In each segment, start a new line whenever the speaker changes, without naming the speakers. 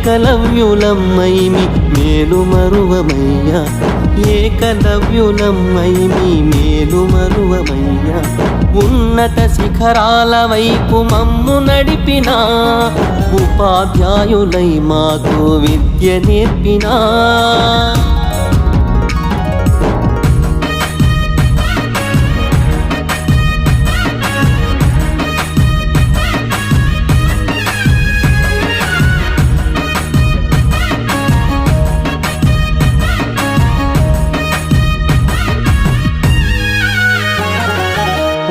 ఏకలవ్యులమ్మైమి మేలు మరువమయ్యా. ఏకలవ్యులమ్మైమి మేలు మరువమయ్యా. ఉన్నత శిఖరాల వైపు మమ్ము నడిపిన. ఉపాధ్యాయులై మాకు విద్య నేర్పినా.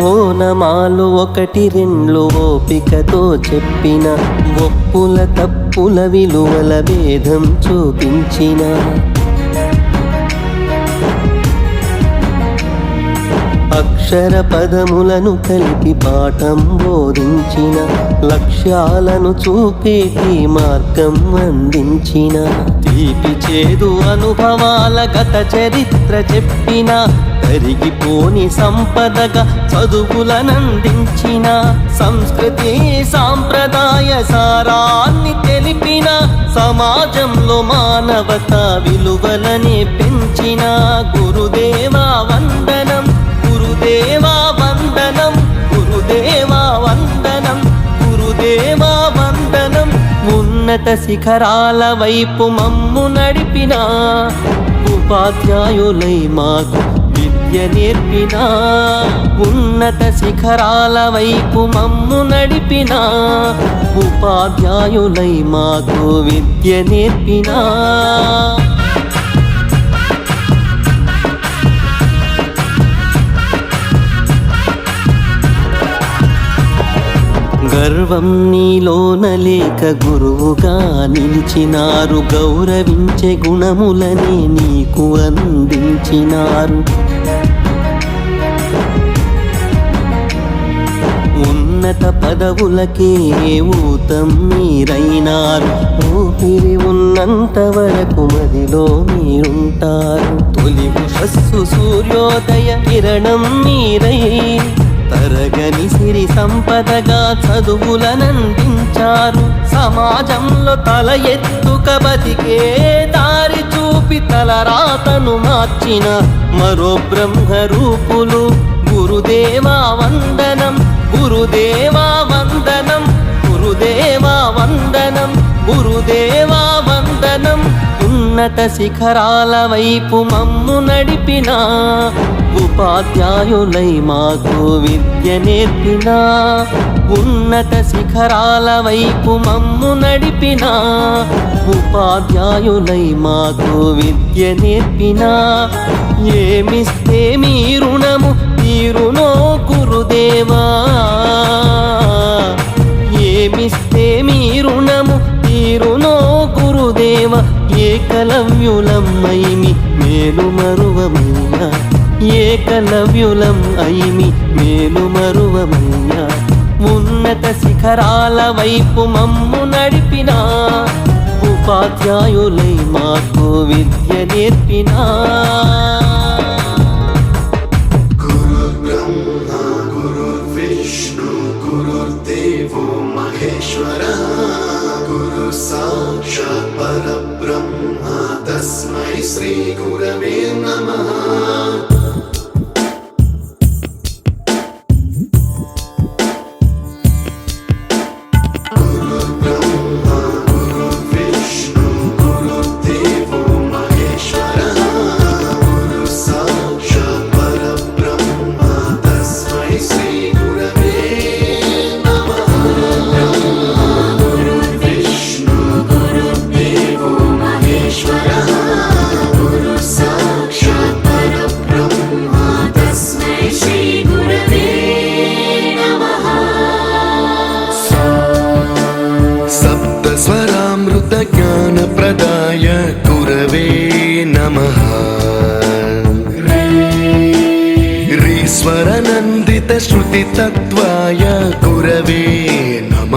ఓనమాలు ఒకటి రెండు ఓపికతో చెప్పిన ఒప్పుల తప్పుల విలువల భేదం చూపించిన. అక్షర పదములను కలిపి పాఠం బోధించిన లక్ష్యాలను చూపేటి మార్గం అందించిన. తీపి చేదు అనుభవాల గత చరిత్ర చెప్పిన కరిగిపోని సంపదగా చదువులనందించిన సంస్కృతి సాంప్రదాయ సారాన్ని తెలిపిన సమాజంలో మానవత విలువలని పెంచిన గురుదేవా వందనం గురుదేవా వందనం గురుదేవా వందనం గురుదేవా వందనం. ఉన్నత శిఖరాల వైపు మమ్ము నడిపిన ఉపాధ్యాయులై మాకు విద్య నేర్పిన ఉన్నత శిఖరాల వైపు మమ్ము నడిపిన ఉపాధ్యాయులై మాకు విద్య నేర్పినా. గర్వం నీలోన లేక గురువుగా నిలిచినారు గౌరవించే గుణములనే నీకు అందించినారు. ఉన్నత పదవులకే ఊతం మీరైనారు. ఊపిరి ఉన్నంత వరకు మదిలో మీరుంటారు. తొలి ఉషస్సు సూర్యోదయ కిరణం మీరై తరగని సిరి సంపదగా చదువులనందించారు. సమాజంలో తల ఎత్తుక బతికే దారి చూపి తల రాతను మార్చిన మరో బ్రహ్మ రూపులు గురుదేవా వందనం గురుదేవా వందనం గురుదేవా వందనం గురుదేవా వందనం ఉన్నత శిఖరాల వైపు మమ్ము నడిపిన ఉపాధ్యాయులై మాకు విద్య నేర్పిన. ఉన్నత శిఖరాల వైపు మమ్ము నడిపిన ఉపాధ్యాయులై మాకు విద్య నేర్పిన. ఏమిస్తే మీ రుణము తీరునో గురుదేవా. ఏమిస్తే మీ రుణము తీరునో గురుదేవ. ఏకలవ్యులం మీ మేలు మరువమయ్యా ఏకలవ్యులం అయిమి మేలు మరువమయ్యా ఉన్నత శిఖరాల వైపు మమ్ము నడిపిన. ఉపాధ్యాయులై మాకు విద్య నేర్పినా.
Shambhala గురవే నమ. రీశ్వరనందిత శృతి తత్వాయ గురవే నమ.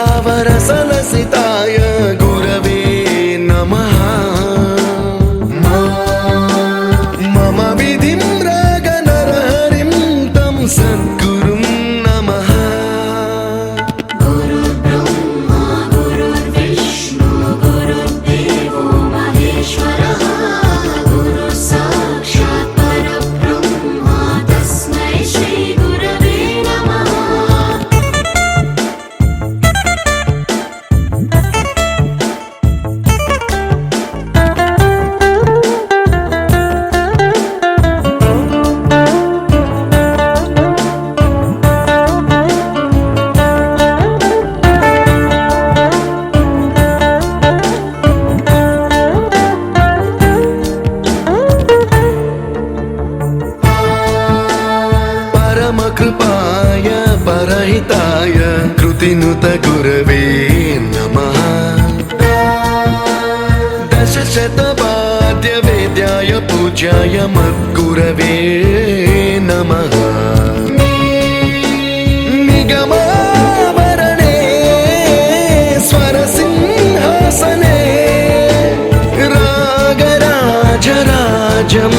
గమగధీభావరసలసిత కృపాయ
పరహితాయ కృతినుత గురవే నమ. దశశతపాద్య వేద్యాయ పూజ్యాయ మద్గురవే నమ. నిగమావరణే స్వరసింహాసనే రాగరాజరాజం